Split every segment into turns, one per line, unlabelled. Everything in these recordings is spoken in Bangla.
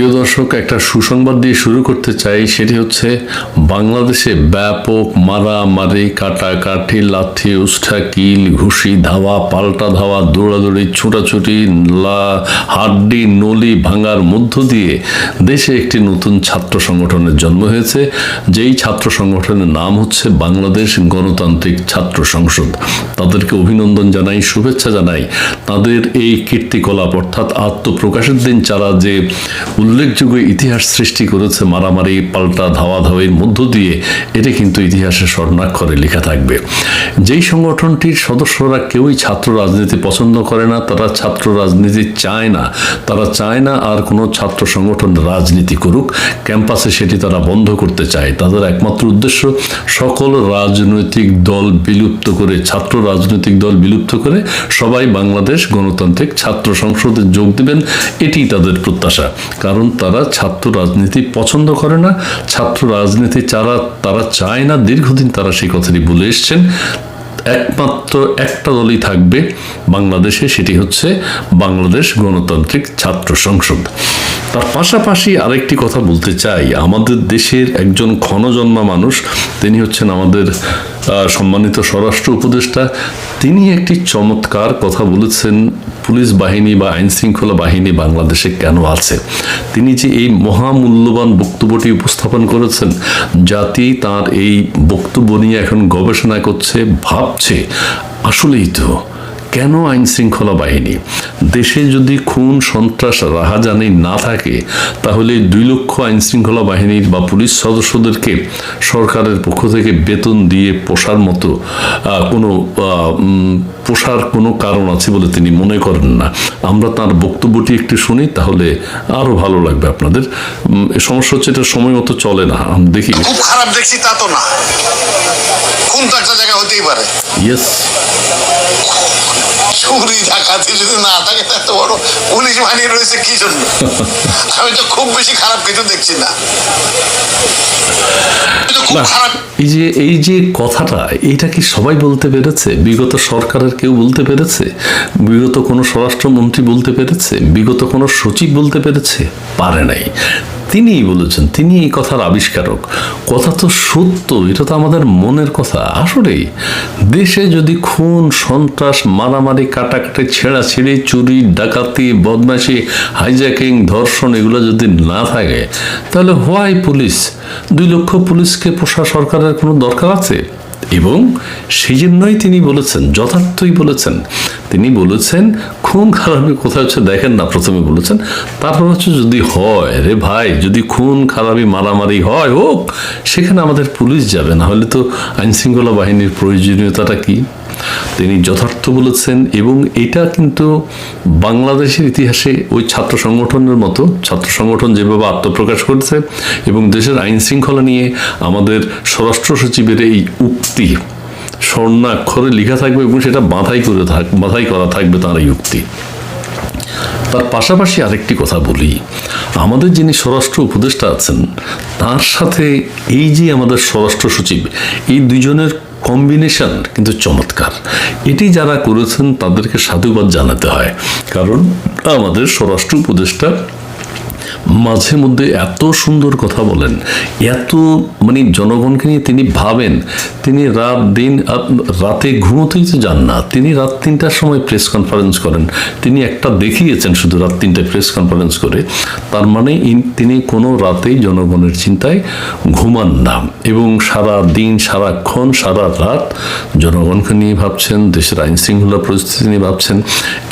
প্রিয় দর্শক, একটা সুসংবাদ দিয়ে শুরু করতে চাই। সেটি হচ্ছে, বাংলাদেশে ব্যাপক মারামারি, কাটাকাটি, লাথি উষ্ঠা কিল ঘুষি ধাওয়া, পাল্টা ধাওয়া, দৌড়াদৌড়ি, ছুটাছুটি হাড্ডি, নলি ভাঙার মধ্য দিয়ে দেশে একটি নতুন ছাত্র সংগঠনের জন্ম হয়েছে। যেই ছাত্র সংগঠনের নাম হচ্ছে বাংলাদেশ গণতান্ত্রিক ছাত্র সংসদ। তাদেরকে অভিনন্দন জানাই, শুভেচ্ছা জানাই। তাদের এই কীর্তিকলাপ অর্থাৎ আত্মপ্রকাশের দিন, যারা যে উল্লেখযোগ্য ইতিহাস সৃষ্টি করেছে মারামারি, পাল্টা ধাওয়া ধাওয়ির মধ্য দিয়ে। এটি কিন্তু ইতিহাসে স্বর্ণাক্ষরে লেখা থাকবে। যেই সংগঠনটির সদস্যরা কেউই ছাত্র রাজনীতি পছন্দ করে না, তারা ছাত্র রাজনীতি চায় না। তারা চায় না আর কোনো ছাত্র সংগঠন রাজনীতি করুক। ক্যাম্পাসে সেটি তারা বন্ধ করতে চায়। তাদের একমাত্র উদ্দেশ্য সকল রাজনৈতিক দল বিলুপ্ত করে, ছাত্র রাজনৈতিক দল বিলুপ্ত করে সবাই বাংলাদেশ গণতান্ত্রিক ছাত্র সংসদে যোগ দিবেন। এটি তাদের প্রত্যাশা। কারণ তারা ছাত্র রাজনীতি পছন্দ করে না। ছাত্র রাজনীতি যারা, তারা চায় না। দীর্ঘদিন তারা সেই কথাটি বলে এসছেন। একমাত্র একটা দলই থাকবে বাংলাদেশে, সেটি হচ্ছে বাংলাদেশ গণতান্ত্রিক ছাত্র সংসদ। তার পাশাপাশি আরেকটি কথা বলতে চাই। আমাদের দেশের একজন ক্ষণজন্মা মানুষ, তিনি হচ্ছেন আমাদের সম্মানিত স্বরাষ্ট্র উপদেষ্টা। তিনি একটি চমৎকার কথা বলেছেন, পুলিশ বাহিনী বা আইন শৃঙ্খলা বাহিনী বাংলাদেশে কেন আছে? তিনি যে এই মহামূল্যবান বক্তব্যটি উপস্থাপন করেছেন, জাতি তার এই বক্তব্য নিয়ে এখন গবেষণা করছে, ভাবছে, আসলেই তো কেন আইন শৃঙ্খলা বাহিনী? দেশে যদি খুন সন্ত্রাস রাহাজানি না থাকে তাহলে দুই লক্ষ আইন শৃঙ্খলা বাহিনীর বা পুলিশ সদস্যদেরকে সরকারের পক্ষ থেকে বেতন দিয়ে পোষার মতো কোনো পোষার কোনো কারণ আছে বলে তিনি মনে করেন না। আমরা তার বক্তব্যটি একটু শুনি তাহলে আরও ভালো লাগবে আপনাদের। সমস্যা হচ্ছে এটা সময় মতো চলে না আমি দেখি।
খুব খারাপ দেখছি তা তো না। খুন তো একটা জায়গা হতেই পারে।
ইয়েস
চুরি ডাকাতি যদি না থাকে এত বড় পুলিশ বাহিনী রয়েছে কি জন্য? আমি তো খুব বেশি খারাপ কিছু দেখছি না। আমি তো খুব
না
খারাপ
এই যে এই যে কথাটা এইটা কি সবাই বলতে পেরেছে? বিগত সরকারের কেউ বলতে পেরেছে? বিগত কোনো স্বরাষ্ট্রমন্ত্রী বলতে পেরেছে? বিগত কোনো সচিব বলতে পেরেছে? পারে নাই। তিনিই বলেছেন তিনি এই কথার আবিষ্কারক। কথা তো সত্য, এটা তো আমাদের মনের কথা। আসলেই, দেশে যদি খুন, সন্ত্রাস, মারামারি, কাটাকাটি, ছেঁড়াছিঁড়ি, চুরি, ডাকাতি, বদমাশি, হাইজ্যাকিং, ধর্ষণ এগুলো যদি না থাকে, তাহলে হোয়াই পুলিশ? দুই লক্ষ পুলিশকে পোষা সরকারের কোনো দরকার আছে? এবং সেই জন্যই তিনি বলেছেন, যথার্থই বলেছেন, তিনি বলেছেন, খুন খারাপি কোথায় হচ্ছে দেখেন না, প্রথমে বলেছেন। তারপর হচ্ছে যদি হয়, রে ভাই, যদি খুন খারাপি মারামারি হয়, হোক, সেখানে আমাদের পুলিশ যাবে। না হলে তো আইনশৃঙ্খলা বাহিনীর প্রয়োজনীয়তাটা কি? তিনি যথার্থ বলেছেন এবং এটা কিন্তু বাংলাদেশের ইতিহাসে ওই ছাত্র সংগঠনের মতো, ছাত্র সংগঠন যেভাবে আত্মপ্রকাশ করেছে এবং দেশের আইন শৃঙ্খলা নিয়ে আমাদের স্বরাষ্ট্র সচিবের এই উক্তি স্বর্ণাক্ষরে লেখা থাকবে এবং সেটা বাধাই করে থাক, বাধাই করা থাকবে তার এই উক্তি। তার পাশাপাশি আরেকটি কথা বলি, আমাদের যিনি স্বরাষ্ট্র উপদেষ্টা আছেন, তার সাথে এই যে আমাদের স্বরাষ্ট্র সচিব, এই দুজনের কম্বিনেশন কিন্তু চমৎকার। এটি যারা করেছেন তাদেরকে সাধুবাদ জানাতে হয়। কারণ আমাদের স্বরাষ্ট্র উপদেষ্টা মাঝে মধ্যে এত সুন্দর কথা বলেন, এত মানে জনগণকে নিয়ে তিনি ভাবেন, তিনি রাত দিন রাতে ঘুমোতেই তো যান না, তিনি রাত তিনটার সময় প্রেস কনফারেন্স করেন, তিনি একটা দেখিয়েছেন শুধু রাত তিনটায় প্রেস কনফারেন্স করে, তার মানে তিনি কোনো রাতেই জনগণের চিন্তায় ঘুমান না এবং সারা দিন সারাক্ষণ সারা রাত জনগণকে নিয়ে ভাবছেন, দেশের আইন শৃঙ্খলা পরিস্থিতি নিয়ে ভাবছেন,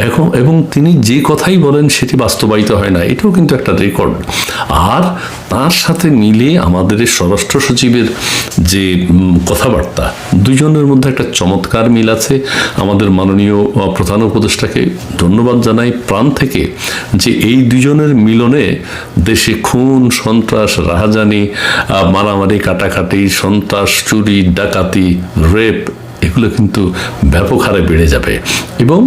এখন, এবং তিনি যে কথাই বলেন সেটি বাস্তবায়িত হয় না, এটাও কিন্তু একটা রেকর্ড আর তার সাথে মিলে আমাদের স্বরাষ্ট্র সচিবের যে কথাবার্তা, দুজনের মধ্যে একটা চমৎকার মিল আছে। আমাদের মাননীয় প্রধান উপদেষ্টাকে ধন্যবাদ জানাই প্রাণ থেকে যে এই দুজনের মিলনে দেশে খুন, সন্ত্রাস, রাহাজানি মারামারি, কাটাকাটি, সন্ত্রাস, চুরি, ডাকাতি, রেপ, এগুলো কিন্তু ব্যাপক হারে বেড়ে যাবে। এবং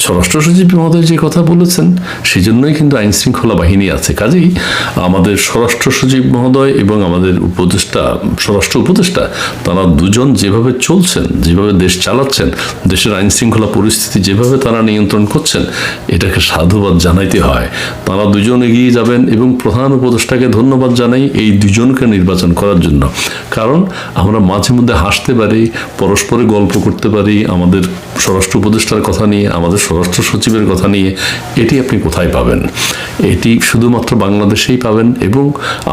স্বরাষ্ট্র সচিব মহোদয় যে কথা বলেছেন সেই জন্যই কিন্তু আইন শৃঙ্খলা বাহিনী আছে। কাজেই আমাদের স্বরাষ্ট্র সচিব মহোদয় এবং আমাদের উপদেষ্টা, স্বরাষ্ট্র উপদেষ্টা, তারা দুজন যেভাবে চলছেন, যেভাবে দেশ চালাচ্ছেন, দেশের আইন শৃঙ্খলা পরিস্থিতি যেভাবে তারা নিয়ন্ত্রণ করছেন, এটাকে সাধুবাদ জানাইতে হয়। তারা দুজন এগিয়ে যাবেন এবং প্রধান উপদেষ্টাকে ধন্যবাদ জানাই এই দুজনকে নির্বাচন করার জন্য। কারণ আমরা মাঝে মধ্যে হাসতে পারি, পরস্পরে গল্প করতে পারি, আমাদের স্বরাষ্ট্র উপদেষ্টার কথা নিয়ে, আমাদের স্বরাষ্ট্র সচিবের কথা নিয়ে এটি আপনি কোথায় পাবেন? এটি শুধুমাত্র বাংলাদেশেই পাবেন এবং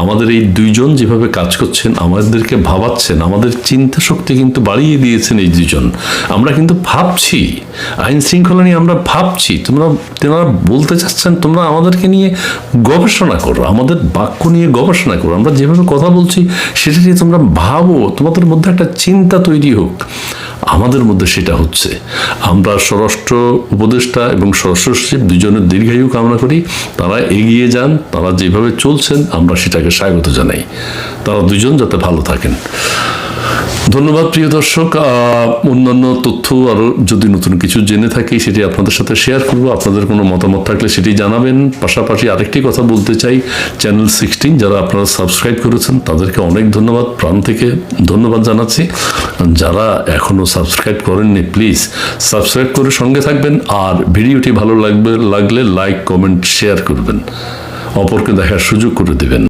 আমাদের এই দুইজন যেভাবে কাজ করছেন, আমাদেরকে ভাবাচ্ছেন, আমাদের চিন্তা শক্তি কিন্তু বাড়িয়ে দিয়েছেন এই দুজন আমরা কিন্তু ভাবছি, আইন শৃঙ্খলা নিয়ে আমরা ভাবছি, তোমরা, তেনারা বলতে চাচ্ছেন, তোমরা আমাদেরকে নিয়ে গবেষণা করো, আমাদের বাক্য নিয়ে গবেষণা করো। আমরা যেভাবে কথা বলছি, সেটা নিয়ে তোমরা ভাবো, তোমাদের মধ্যে একটা চিন্তা তৈরি হোক। আমাদের মধ্যে সেটা হচ্ছে। আমরা স্বরাষ্ট্র উপদেষ্টা এবং স্বরাষ্ট্র সচিব দুজনের দীর্ঘায়ু কামনা করি। তারা এগিয়ে যান, তারা যেভাবে চলছেন, আমরা সেটাকে স্বাগত জানাই। তারা দুজন যাতে ভালো থাকেন। ধন্যবাদ প্রিয় দর্শক। অন্যান্য তথ্য আরও যদি নতুন কিছু জেনে থাকি, সেটি আপনাদের সাথে শেয়ার করব। আপনাদের কোনো মতামত থাকলে সেটি জানাবেন। পাশাপাশি আরেকটি কথা বলতে চাই, চ্যানেল সিক্সটিন যারা আপনারা সাবস্ক্রাইব করেছেন, তাদেরকে অনেক ধন্যবাদ। প্রাণ থেকে ধন্যবাদ জানাচ্ছি। যারা এখনও সাবস্ক্রাইব করেননি প্লিজ সাবস্ক্রাইব করে সঙ্গে থাকবেন আর ভিডিওটি ভালো লাগবে, লাগলে লাইক কমেন্ট শেয়ার করবেন। অপরকে দেখার সুযোগ করে দেবেন।